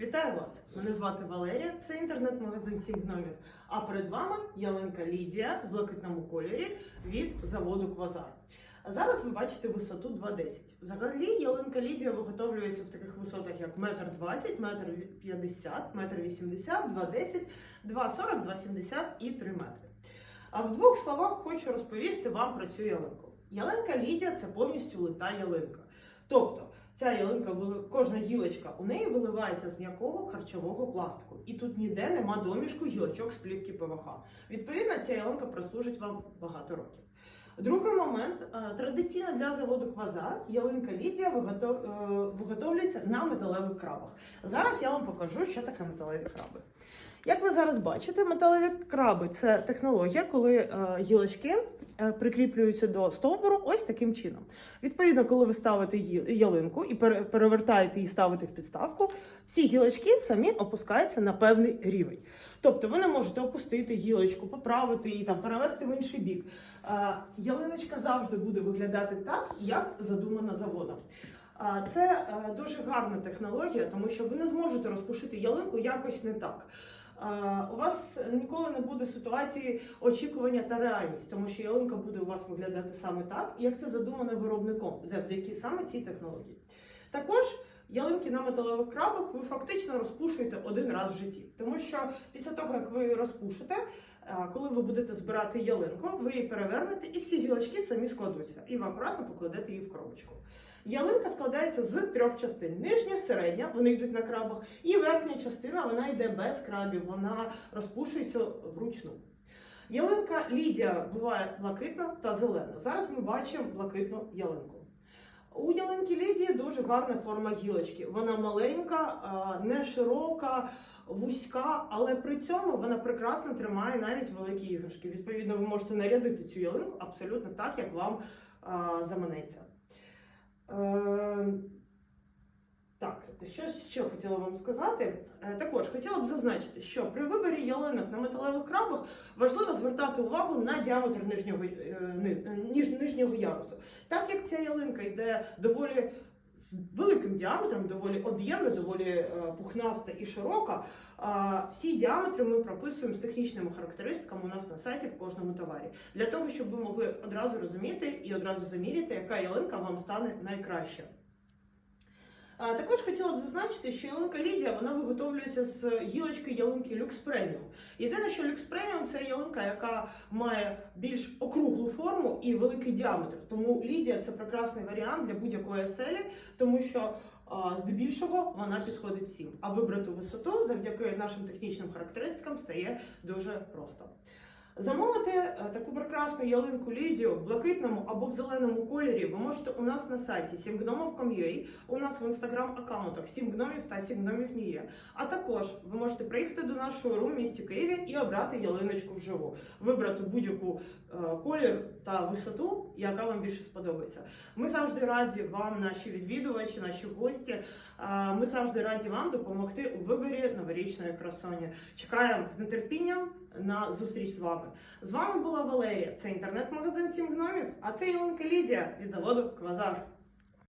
Вітаю вас! Мене звати Валерія, це інтернет-магазин Сігномів. А перед вами ялинка Лідія в блакитному кольорі від заводу Квазар. Зараз ви бачите висоту 2,10. Взагалі ялинка Лідія виготовлюється в таких висотах, як 1,20 м, 1,50 м, 1,80 м, 2,10 2,40 2,70 і 3 метри. А в двох словах хочу розповісти вам про цю ялинку. Ялинка Лідія це повністю лита ялинка. Тобто ця ялинка, кожна гілочка у неї виливається з м'якого харчового пластику. І тут ніде нема домішку гілочок з плівки ПВХ. Відповідно, ця ялинка прослужить вам багато років. Другий момент е, традиційно для заводу Квазар ялинка Лідія е, виготовлюється на металевих крабах. Зараз я вам покажу, що таке металеві краби. Як ви зараз бачите, металеві краби це технологія, коли е, гілочки прикріплюються до стовбуру ось таким чином. Відповідно, коли ви ставите ялинку і пере- перевертаєте і ставите в підставку, всі гілочки самі опускаються на певний рівень. Тобто ви не можете опустити гілочку, поправити її там, перевести в інший бік. Е, ялиночка завжди буде виглядати так, як задумана заводом. А, Це е, дуже гарна технологія, тому що ви не зможете розпушити ялинку якось не так. У вас ніколи не буде ситуації очікування та реальність, тому що ялинка буде у вас виглядати саме так, як це задумано виробником завдяки саме цій технології. Також ялинки на металевих крабах ви фактично розпушуєте один раз в житті, тому що після того, як ви розпушите, е, коли ви будете збирати ялинку, ви її перевернете і всі гілочки самі складуться, і ви акуратно покладете її в коробочку. Ялинка складається з трьох частин: нижня, середня, вони йдуть на крабах, і верхня частина вона йде без крабів, вона розпушується вручну. Ялинка Лідія буває блакитна та зелена. Зараз ми бачимо блакитну ялинку. У ялинки Лідії дуже гарна форма гілочки. Вона маленька, не широка, вузька, але при цьому вона прекрасно тримає навіть великі іграшки. Відповідно, ви можете нарядити цю ялинку абсолютно так, як вам заманеться. Е, так, що ще хотіла вам сказати? Е, Також хотіла б зазначити, що при виборі ялинок на металевих крабах важливо звертати увагу на діаметр нижнього, е, е, нижнього ярусу. Так як ця ялинка йде доволі з великим діаметром, доволі об'ємна, доволі е, пухнаста і широка, всі діаметри ми прописуємо з технічними характеристиками у нас на сайті в кожному товарі. Для того, щоб ви могли одразу розуміти і одразу заміряти, яка ялинка вам стане найкраща. Також хотіла б зазначити, що ялинка Лідія вона виготовлюється з гілочки ялинки Люкс Преміум. Єдине, що Люкс Преміум це ялинка, яка має більш округлу форму і великий діаметр. Тому Лідія це прекрасний варіант для будь-якої оселі, тому що здебільшого вона підходить всім. А вибрати висоту завдяки нашим технічним характеристикам стає дуже просто. Замовити е, таку прекрасну ялинку Лідію в блакитному або в зеленому кольорі ви можете у нас на сайті simgnomov.com.ua, у нас в інстаграм-аккаунтах 7 гномів та 7 гномів Мія. А також ви можете приїхати до нашого рум в місті Києві і обрати ялиночку вживу, вибрати будь-яку е, колір та висоту, яка вам більше сподобається. Ми завжди раді вам, наші відвідувачі, наші гості. Е, Ми завжди раді вам допомогти у виборі новорічної красоні. Чекаємо з нетерпінням на зустріч з вами. З вами була Валерія. Це інтернет-магазин Сім гномів, а це Ялинка Лідія від заводу Квазар.